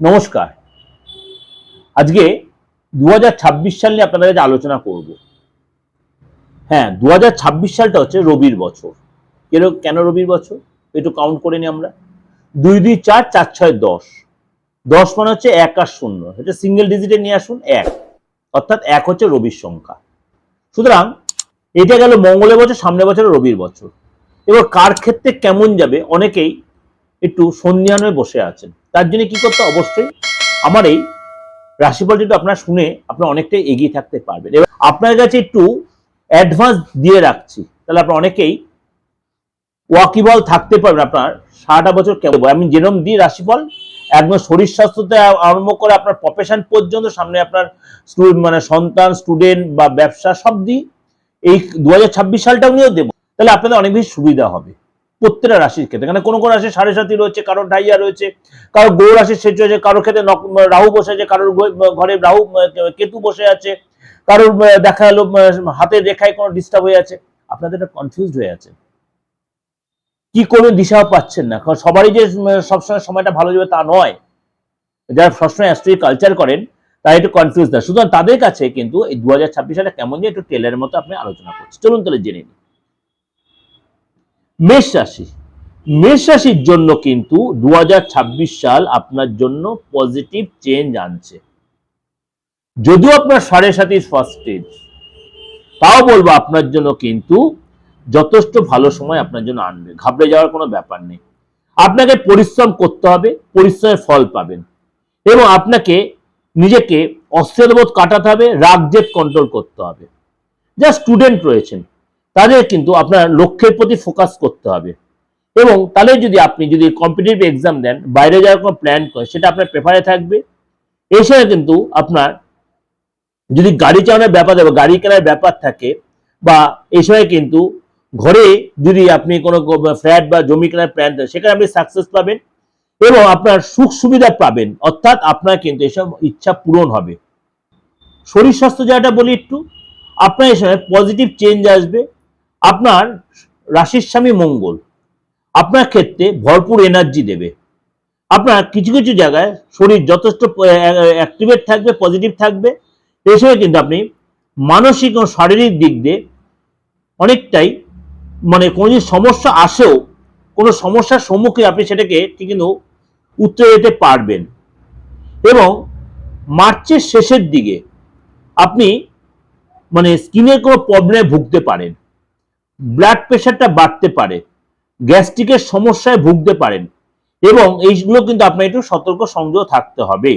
নমস্কার। আজকে দু হাজার ছাব্বিশ সাল নিয়ে আপনাদের কাছে আলোচনা করব। হ্যাঁ দু হাজার ছাব্বিশ সালটা হচ্ছে রবির বছর। কেন কেন রবির বছর? একটু কাউন্ট করে নিই আমরা। দুই দুই চার চার ছয় দশ। দশ মানে হচ্ছে এক আর শূন্য। এটা সিঙ্গেল ডিজিটে নিয়ে আসুন, এক। অর্থাৎ এক হচ্ছে রবির সংখ্যা। সুতরাং এটা গেল মঙ্গলের বছর, সামনের বছর রবির বছর। এবার কার ক্ষেত্রে কেমন যাবে? অনেকেই একটু সন্ধিয়ান হয়ে বসে আছেন। তার জন্য কি করতে অবশ্যই আমার এই রাশিফল যদি আপনারা শুনে আপনারা অনেকটাই এগিয়ে থাকতে পারবেন। এবার আপনার কাছে একটু অ্যাডভান্স দিয়ে রাখছি। তাহলে আপনারা অনেকেই ওয়াকিবল থাকতে পারবেন। আপনার সারাটা বছর কেমন আমি যেরকম দিই রাশিফল, একদম শরীর স্বাস্থ্যতে আরম্ভ করে আপনার প্রফেশন পর্যন্ত সামনে আপনার মানে সন্তান স্টুডেন্ট বা ব্যবসা সব দিই। এই দু সালটাও নিয়েও দেবো। তাহলে আপনাদের অনেক বেশি সুবিধা হবে। প্রত্যেকটা রাশির ক্ষেত্রে। কারণ কোনো কোনো রাশি সাড়ে সাথী রয়েছে, কারোর ডাইয়া রয়েছে কারও গৌ রাশির সেচ রয়েছে কারোর ক্ষেত্রে রাহু বসে আছে, কারোর ঘরে রাহু কেতু বসে আছে, কারোর দেখা গেলো হাতের রেখায় কোনো ডিস্টার্ব হয়ে আছে। আপনাদের এটা কনফিউজ হয়ে আছে। কি করবেন দিশাও পাচ্ছেন না, কারণ সবারই যে সবসময় সময়টা ভালো যাবে তা নয়। যারা সবসময় অ্যাস্ট্রি কালচার করেন, তারা একটু কনফিউজ দেয় সুতরাং তাদের কাছে কিন্তু এই দু হাজার ছাব্বিশ সালে কেমন যে একটু টেলের মতো আপনি আলোচনা করছি চলুন তাহলে জেনে নিই। মেষ রাশি মেষ রাশির জন্য কিন্তু দু হাজার ছাব্বিশ সাল আপনার জন্য পজিটিভ চেঞ্জ আনছে। যদিও আপনার সাড়ে সাতির ফার্স্ট স্টেজ তাও বলব আপনার জন্য কিন্তু যথেষ্ট ভালো সময় আপনার জন্য আনবে। ঘাবড়ে যাওয়ার কোনো ব্যাপার নেই। আপনাকে পরিশ্রম করতে হবে, পরিশ্রমের ফল পাবেন এবং আপনাকে নিজেকে অস্থিরবোধ কাটাতে হবে রাগ জেদ কন্ট্রোল করতে হবে। যা স্টুডেন্ট রয়েছেন তাদের কিন্তু আপনার লক্ষ্যের প্রতি ফোকাস করতে হবে। এবং তাহলে যদি আপনি যদি কম্পিটিটিভ এক্সাম দেন, বাইরে যাওয়ার কোনো প্ল্যান করেন, সেটা আপনার প্রেফারে থাকবে। এছাড়া কিন্তু আপনার যদি গাড়ি চালানোর ব্যাপার থাকে গাড়ি কেনার ব্যাপার থাকে বা এই সময় কিন্তু ঘরে যদি আপনি কোনো ফ্ল্যাট বা জমি কেনার প্ল্যান থাকে, সেখানে আপনি সাকসেস পাবেন এবং আপনার সুখ সুবিধা পাবেন। অর্থাৎ আপনার কিন্তু এসব ইচ্ছা পূরণ হবে। শরীর স্বাস্থ্য যেটা বলি একটু, আপনার এই সময় পজিটিভ চেঞ্জ আসবে। আপনার রাশির স্বামী মঙ্গল। আপনার ক্ষেত্রে ভরপুর এনার্জি দেবে। আপনার কিছু কিছু জায়গায় শরীর যথেষ্ট অ্যাক্টিভেট থাকবে পজিটিভ থাকবে। সময় কিন্তু আপনি মানসিক ও শারীরিক দিক দিয়ে অনেকটাই মানে কোনো যদি সমস্যা আসেও, কোনো সমস্যার সম্মুখীন আপনি সেটাকে কিন্তু উত্তরে যেতে পারবেন। এবং মার্চের শেষের দিকে আপনি মানে স্কিনের কোনো প্রবলেমে ভুগতে পারেন। ব্লাড প্রেশারটা বাড়তে পারে গ্যাস্ট্রিকের সমস্যায় ভুগতে পারেন এবং এইগুলো কিন্তু আপনার একটু সতর্ক সংযত থাকতে হবে।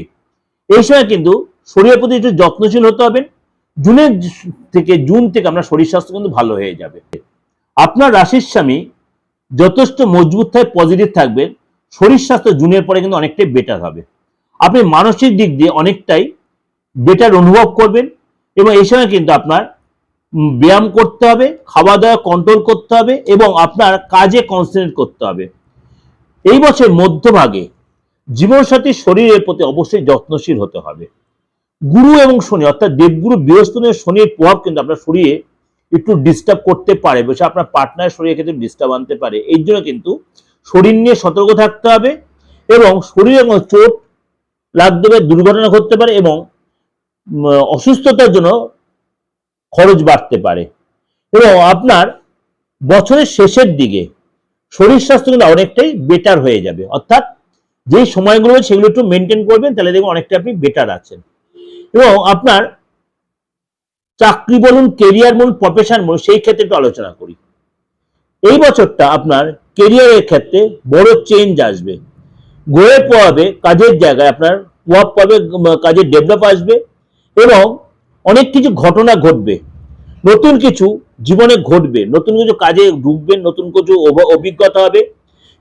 এই সময় কিন্তু শরীরের প্রতি একটু যত্নশীল হতে হবে। জুনের থেকে, জুন থেকে আপনার শরীর স্বাস্থ্য কিন্তু ভালো হয়ে যাবে। আপনার রাশির স্বামী যথেষ্ট মজবুত থাকে পজিটিভ থাকবেন শরীর স্বাস্থ্য জুনের পরে কিন্তু অনেকটাই বেটার হবে। আপনি মানসিক দিক দিয়ে অনেকটাই বেটার অনুভব করবেন এবং এই সময় কিন্তু আপনার ব্যায়াম করতে হবে খাওয়া দাওয়া কন্ট্রোল করতে হবে এবং আপনার কাজে কনসেন্ট্রেট করতে হবে। এই বছর মধ্যভাগে জীবনসাথীর শরীরের প্রতি অবশ্যই যত্নশীল হতে হবে। গুরু এবং শনি, অর্থাৎ দেবগুরু বৃহস্পতি এবং শনির প্রভাব কিন্তু আপনার শরীরে একটু ডিস্টার্ব করতে পারে, বেশি আপনার পার্টনার শরীরে ক্ষেত্রে ডিস্টার্ব আনতে পারে। এই জন্য কিন্তু শরীর নিয়ে সতর্ক থাকতে হবে এবং শরীরে কোনো চোট লাগতে দুর্ঘটনা ঘটতে পারে এবং অসুস্থতার জন্য খরচ বাড়তে পারে। এবং আপনার বছরের শেষের দিকে শরীর স্বাস্থ্য কিন্তু অনেকটাই বেটার হয়ে যাবে। অর্থাৎ যেই সময়গুলো সেগুলো একটু মেনটেন করবেন, তাহলে দেখবেন অনেকটা আপনি বেটার আছেন। এবং আপনার চাকরি বলুন কেরিয়ার বলুন প্রফেশন বলুন, সেই ক্ষেত্রে একটু আলোচনা করি। এই বছরটা আপনার কেরিয়ারের ক্ষেত্রে বড় চেঞ্জ আসবে। গ্রহের প্রভাবে কাজের জায়গায় আপনার প্রভাব পাবে, কাজের ডেভেলপ আসবে এবং অনেক কিছু ঘটনা ঘটবে। নতুন কিছু জীবনে ঘটবে। নতুন কিছু কাজে ঢুকবেন নতুন কিছু অভিজ্ঞতা হবে।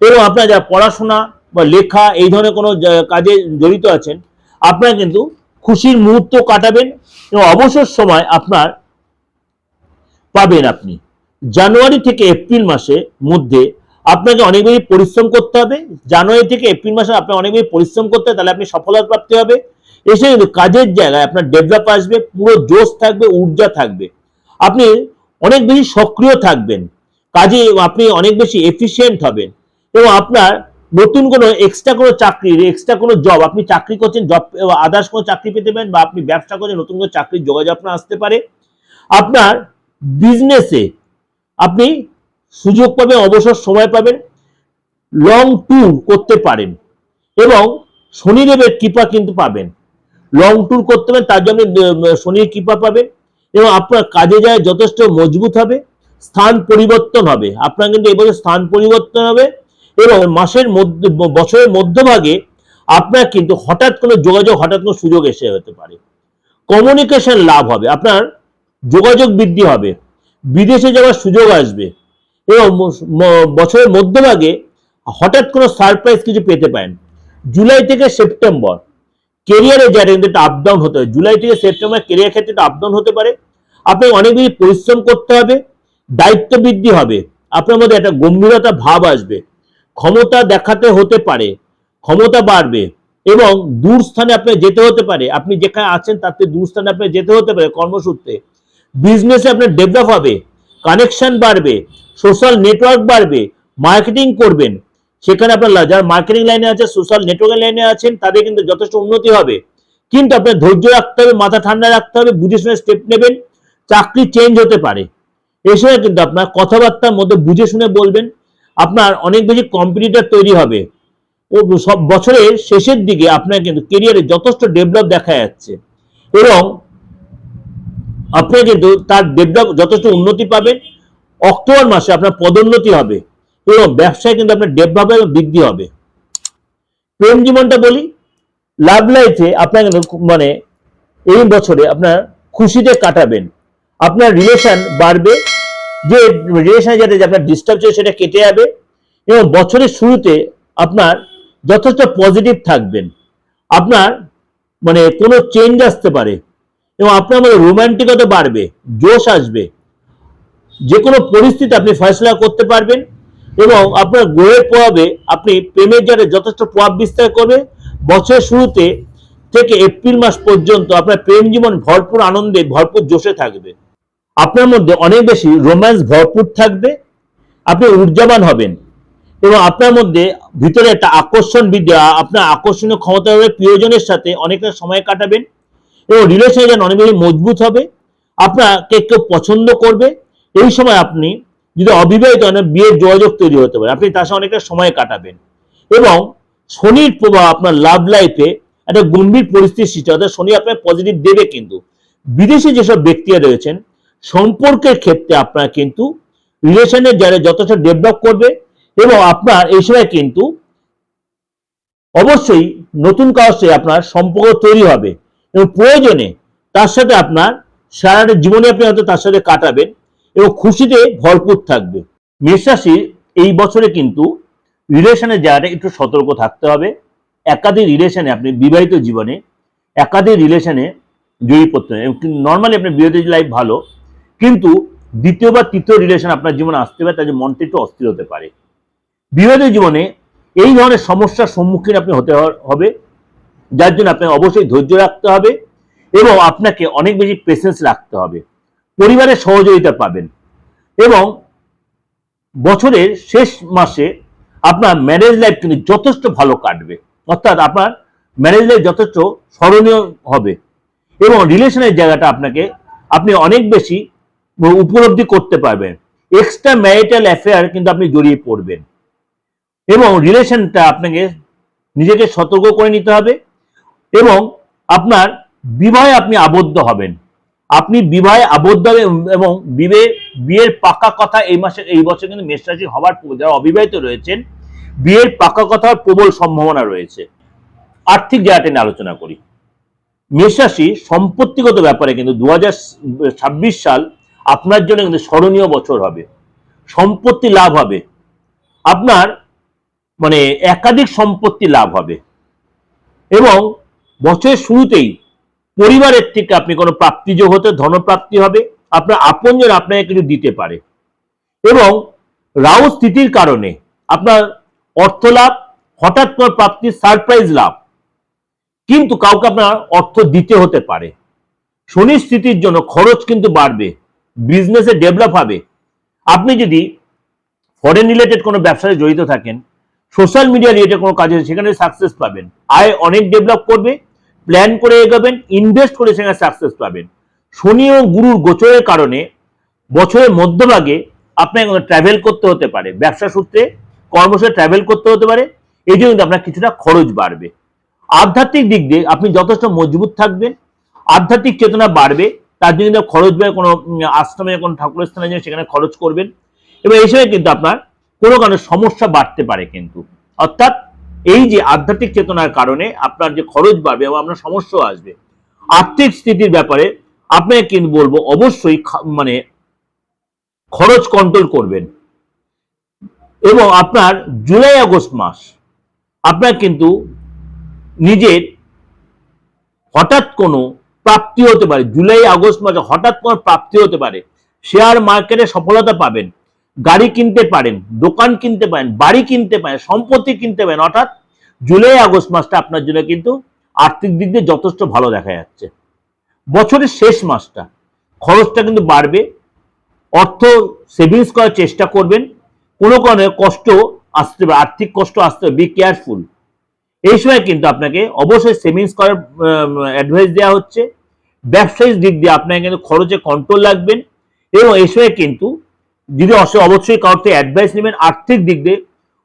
এবং আপনার যারা পড়াশোনা বা লেখা এই ধরনের কোনো কাজে জড়িত আছেন, আপনারা কিন্তু খুশির মুহূর্ত কাটাবেন এবং অবসর সময় আপনার পাবেন আপনি। জানুয়ারি থেকে এপ্রিল মাসে মধ্যে আপনাকে অনেক বেশি পরিশ্রম করতে হবে। জানুয়ারি থেকে এপ্রিল মাসে আপনার অনেক বেশি পরিশ্রম করতে হবে, তাহলে আপনি সফলতা প্রাপ্তি হবে। এসে কাজের জায়গায় আপনার ডেভেলপ আসবে, পুরো জোশ থাকবে, ঊর্জা থাকবে। আপনি অনেক বেশি সক্রিয় থাকবেন। কাজে আপনি অনেক বেশি এফিসিয়েন্ট হবেন। এবং আপনার নতুন কোনো এক্সট্রা কোনো চাকরি এক্সট্রা কোনো জব আপনি চাকরি করছেন জব আদার্স কোনো চাকরি পেতে পারেন বা আপনি ব্যবসা করছেন, নতুন কোনো চাকরির যোগাযোগ আপনার আসতে পারে। আপনার বিজনেসে আপনি সুযোগ পাবেন, অবসর সময় পাবেন লং ট্যুর করতে পারেন। এবং শনি শনিদেবের কৃপা কিন্তু পাবেন। লং ট্যুর করতে পারেন তার জন্য শনির কৃপা পাবেন এবং আপনার কাজে যায় যথেষ্ট মজবুত হবে, স্থান পরিবর্তন হবে। আপনার কিন্তু এবছর স্থান পরিবর্তন হবে এবং মাসের মধ্যে, বছরের মধ্যভাগে আপনার কিন্তু হঠাৎ কোনো যোগাযোগ, হঠাৎ কোনো সুযোগ এসে হতে পারে। কমিউনিকেশন লাভ হবে, আপনার যোগাযোগ বৃদ্ধি হবে, বিদেশে যাওয়ার সুযোগ আসবে এবং বছরের মধ্যভাগে হঠাৎ কোনো সারপ্রাইজ কিছু পেতে পারেন। জুলাই থেকে সেপ্টেম্বর কেরিয়ারে যারা কিন্তু আপ ডাউন হতে পারে জুলাই থেকে সেপ্টেম্বর কেরিয়ার ক্ষেত্রে আপ ডাউন হতে পারে। আপনাকে অনেক বেশি পরিশ্রম করতে হবে, দায়িত্ব বৃদ্ধি হবে। আপনার মধ্যে একটা গম্ভীরতা ভাব আসবে। ক্ষমতা দেখাতে হতে পারে, ক্ষমতা বাড়বে এবং দূর স্থানে আপনার যেতে হতে পারে। আপনি যেখানে আছেন তার থেকে দূর স্থানে আপনার যেতে হতে পারে কর্মসূত্রে। বিজনেসে আপনার ডেভেলপ হবে কানেকশন বাড়বে সোশ্যাল নেটওয়ার্ক বাড়বে মার্কেটিং করবেন। সেখানে আপনার যারা মার্কেটিং লাইনে আছে সোশ্যাল নেটওয়ার্কের লাইনে আছেন, তাদের কিন্তু যথেষ্ট উন্নতি হবে। কিন্তু আপনার ধৈর্য রাখতে হবে, মাথা ঠান্ডা রাখতে হবে, বুঝে শুনে স্টেপ নেবেন, চাকরি চেঞ্জ হতে পারে। সময় কিন্তু আপনার কথাবার্তার মধ্যে বুঝে শুনে বলবেন, আপনার অনেক বেশি কম্পিটিটার তৈরি হবে। ও সব বছরের শেষের দিকে আপনার কিন্তু কেরিয়ারে যথেষ্ট ডেভেলপ দেখা যাচ্ছে। এবং আপনি কিন্তু তার ডেভেলপ যথেষ্ট উন্নতি পাবেন অক্টোবর মাসে আপনার পদোন্নতি হবে। এবং ব্যবসায় কিন্তু আপনার ডেভেলপ এবং বৃদ্ধি হবে। প্রেম জীবনটা বলি লাভ লাইফে আপনার মানে এই বছরে আপনার খুশিতে কাটাবেন। আপনার রিলেশন বাড়বে, যে রিলেশনে যাতে আপনার ডিস্টার্ব ছিল সেটা কেটে যাবে এবং বছরের শুরুতে আপনার যথেষ্ট পজিটিভ থাকবেন। আপনার মানে কোনো চেঞ্জ আসতে পারে এবং আপনার মধ্যে রোমান্টিকতা বাড়বে, জোশ আসবে। যে কোনো পরিস্থিতি আপনি ফয়সলা করতে পারবেন। এবং আপনার গ্রহের প্রভাবে আপনি প্রেমের জারে যথেষ্ট প্রভাব বিস্তার করবে। বছরের শুরুতে থেকে এপ্রিল মাস পর্যন্ত আপনার প্রেম জীবন ভরপুর আনন্দে, ভরপুর জোশে থাকবে। আপনার মধ্যে অনেক বেশি রোম্যান্স ভরপুর থাকবে। আপনি ঊর্জাবান হবেন এবং আপনার মধ্যে ভিতরে একটা আকর্ষণ বৃদ্ধি আ- আপনার আকর্ষণীয় ক্ষমতা হবে প্রিয়জনের সাথে অনেকটা সময় কাটাবেন এবং রিলেশন যেন অনেক বেশি মজবুত হবে। আপনাকে কেউ পছন্দ করবে। এই সময় আপনি যদি অবিবাহিত হন বিয়ের যোগাযোগ তৈরি হতে পারে। আপনি তার সঙ্গে অনেকটা সময় কাটাবেন। এবং শনির প্রভাব আপনার লাভ লাইফে একটা গম্ভীর পরিস্থিতির সৃষ্টি। অর্থাৎ শনি আপনার পজিটিভ দেবে কিন্তু। বিদেশে যেসব ব্যক্তিরা রয়েছেন, সম্পর্কের ক্ষেত্রে আপনার কিন্তু রিলেশনের যারা যথেষ্ট ডেভেলপ করবে এবং আপনার এই সময় কিন্তু অবশ্যই নতুন কারোর সাথে আপনার সম্পর্ক তৈরি হবে। এবং প্রয়োজনে তার সাথে আপনার সারাটা জীবনে আপনি হয়তো তার সাথে কাটাবেন। এবং খুশিতে ভরপুর থাকবে। মেষরাশি এই বছরে কিন্তু রিলেশনের জায়গাটা একটু সতর্ক থাকতে হবে। একাধিক রিলেশনে আপনি বিবাহিত জীবনে, একাধিক রিলেশনে জড়িয়ে পড়তে হবে। নর্মালি আপনার বিবাহিত লাইফ ভালো, কিন্তু দ্বিতীয় বা তৃতীয় রিলেশন আপনার জীবনে আসতে পারে তাদের মনটা একটু অস্থির হতে পারে। বিবাহিত জীবনে এই ধরনের সমস্যার সম্মুখীন আপনি হতে হবে, যার জন্য আপনাকে অবশ্যই ধৈর্য রাখতে হবে এবং আপনাকে অনেক বেশি পেশেন্স রাখতে হবে। পরিবারের সহযোগিতা পাবেন। এবং বছরের শেষ মাসে আপনার ম্যারেজ লাইফ কিন্তু যথেষ্ট ভালো কাটবে। অর্থাৎ আপনার ম্যারেজ লাইফ যথেষ্ট স্মরণীয় হবে। এবং রিলেশনের জায়গাটা আপনাকে, আপনি অনেক বেশি উপলব্ধি করতে পারবেন। এক্সট্রা ম্যারিটাল অ্যাফেয়ার কিন্তু আপনি জড়িয়ে পড়বেন। এবং রিলেশনটা আপনাকে নিজেকে সতর্ক করে নিতে হবে। এবং আপনার বিবাহে আপনি আবদ্ধ হবেন। আপনি বিবাহে আবদ্ধ এবং বিয়ে বিয়ের পাকা কথা এই মাসে, এই বছর কিন্তু মেষ রাশি হবার যারা অবিবাহিত রয়েছেন, বিয়ের পাকা কথার প্রবল সম্ভাবনা রয়েছে। আর্থিক জায়গাটা নিয়ে আলোচনা করি। মেষ রাশি সম্পত্তিগত ব্যাপারে কিন্তু দু হাজার ছাব্বিশ সাল আপনার জন্য কিন্তু স্মরণীয় বছর হবে। সম্পত্তি লাভ হবে। আপনার মানে একাধিক সম্পত্তি লাভ হবে। এবং বছরের শুরুতেই পরিবারের থেকে আপনি কোনো প্রাপ্তিযোগ হতে, ধনপ্রাপ্তি হবে, আপনার আপনজন আপনাকে কিছু দিতে পারে। এবং রাহু স্থিতির কারণে আপনার অর্থ লাভ, হঠাৎ করে প্রাপ্তি সারপ্রাইজ লাভ। কিন্তু কাউকে আপনার অর্থ দিতে হতে পারে। শনির স্থিতির জন্য খরচ কিন্তু বাড়বে বিজনেসে ডেভেলপ হবে। আপনি যদি ফরেন রিলেটেড কোনো ব্যবসায় জড়িত থাকেন সোশ্যাল মিডিয়া রিলেটেড কোনো কাজ সেখানে সাকসেস পাবেন। আয় অনেক ডেভেলপ করবে প্ল্যান করে এগোবেন ইনভেস্ট করে সেখানে সাকসেস পাবেন। শনি ও গুরুর গোচরের কারণে বছরের মধ্যভাগে আপনাকে ট্রাভেল করতে হতে পারে। ব্যবসা সূত্রে কর্মসূত্রে ট্রাভেল করতে হতে পারে। এই জন্য আপনার কিছুটা খরচ বাড়বে। আধ্যাত্মিক দিক দিয়ে আপনি যথেষ্ট মজবুত থাকবেন। আধ্যাত্মিক চেতনা বাড়বে। তার জন্য খরচ ব্যয় কোনো আশ্রমে কোনো ঠাকুরের স্থানে যায় সেখানে খরচ করবেন। এবং এই সময় কিন্তু আপনার কোনো কারণে সমস্যা বাড়তে পারে কিন্তু। অর্থাৎ এই যে আধ্যাত্মিক চেতনার কারণে আপনার যে খরচ বাড়বে এবং আপনার সমস্যাও আসবে, আর্থিক স্থিতির ব্যাপারে আপনাকে কিন্তু বলব, অবশ্যই মানে খরচ কন্ট্রোল করবেন। এবং আপনার জুলাই আগস্ট মাস, আপনার কিন্তু নিজের হঠাৎ কোনো প্রাপ্তি হতে পারে। জুলাই আগস্ট মাসে হঠাৎ কোনো প্রাপ্তি হতে পারে। শেয়ার মার্কেটে সফলতা পাবেন। গাড়ি কিনতে পারেন, দোকান কিনতে পারেন, বাড়ি কিনতে পারেন, সম্পত্তি কিনতে পারেন, অর্থাৎ জুলাই, আগস্ট মাসটা আপনার জন্য কিন্তু আর্থিক দিক দিয়ে যথেষ্ট ভালো দেখা যাচ্ছে। বছরের শেষ মাসটা, খরচটা কিন্তু বাড়বে, অর্থ সেভিংস করার চেষ্টা করবেন, কোনো কারণে কষ্ট আসতে পারে, আর্থিক কষ্ট আসতে হবে বি কেয়ারফুল এই সময় কিন্তু আপনাকে অবশ্যই সেভিংস করার অ্যাডভাইস দেওয়া হচ্ছে। ব্যবসায়িক দিক দিয়ে আপনাকে কিন্তু খরচে কন্ট্রোল রাখবেন এবং এই সময় কিন্তু যদি অবশ্যই কারোর থেকে অ্যাডভাইস নেবেন আর্থিক দিক দিয়ে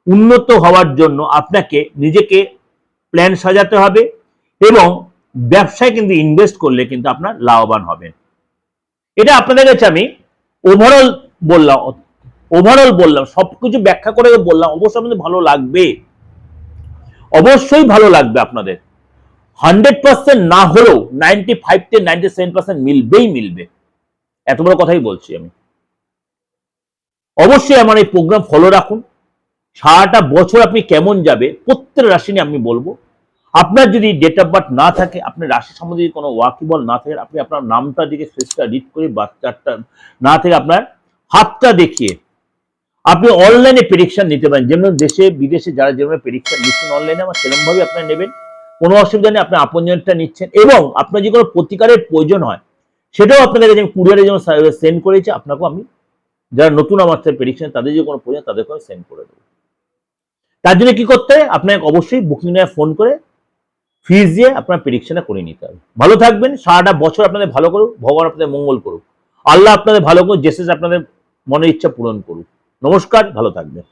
উন্নত হওয়ার জন্য আপনাকে নিজেকে প্ল্যান সাজাতে হবে এবং ব্যবসায় কিন্তু ইনভেস্ট করলে কিন্তু আপনার লাভবান হবেন। এটা আপনাদের কাছে আমি ওভারঅল বললাম ওভারঅল বললাম, সবকিছু ব্যাখ্যা করে বললাম, অবশ্যই আপনাদের ভালো লাগবে। অবশ্যই ভালো লাগবে আপনাদের। হান্ড্রেড পার্সেন্ট না হলেও নাইনটি ফাইভ থেকে নাইনটি সেভেন পার্সেন্ট মিলবেই মিলবে। এত বড় কথাই বলছি আমি। অবশ্যই আমার এই প্রোগ্রাম ফলো রাখুন। সারাটা বছর আপনি কেমন যাবে প্রত্যেক রাশি নিয়ে আমি বলব। আপনার যদি ডেট অফ বার্থ না থাকে আপনার রাশি সম্বন্ধে যদি কোনো ওয়াকিবল না থাকে, আপনি আপনার নামটা দিকে ফেসটা রিড করে বাচ্চাটা না থেকে আপনার হাতটা দেখিয়ে আপনি অনলাইনে প্রেডিকশন নিতে পারেন। যেমন দেশে, বিদেশে যারা যেমন প্রেডিকশন নিচ্ছেন অনলাইনে আমার সেরকমভাবে আপনারা নেবেন। কোনো অসুবিধা নেই, আপনি আপনজনটা নিচ্ছেন এবং আপনার যে কোনো প্রতিকারের প্রয়োজন হয়, সেটাও আপনাদের কাছে কুরিয়ারে যেমন সেন্ড করেছি, আপনাকেও আমি যারা নতুন আমার থেকে প্রেডিকশন তাদের যে কোনো প্রয়োজন, তাদেরকে সেন্ড করে দেবো। তার জন্য কি করতে আপনাকে অবশ্যই বুকিং নেওয়া ফোন করে ফিজ দিয়ে আপনার প্রেডিকশনটা করে নিতে হবে। ভালো থাকবেন, সারাটা বছর আপনাদের ভালো করুক, ভগবান আপনাদের মঙ্গল করুক। আল্লাহ আপনাদের ভালো করুক জেসেস আপনাদের মনের ইচ্ছা পূরণ করুক। নমস্কার, ভালো থাকবেন।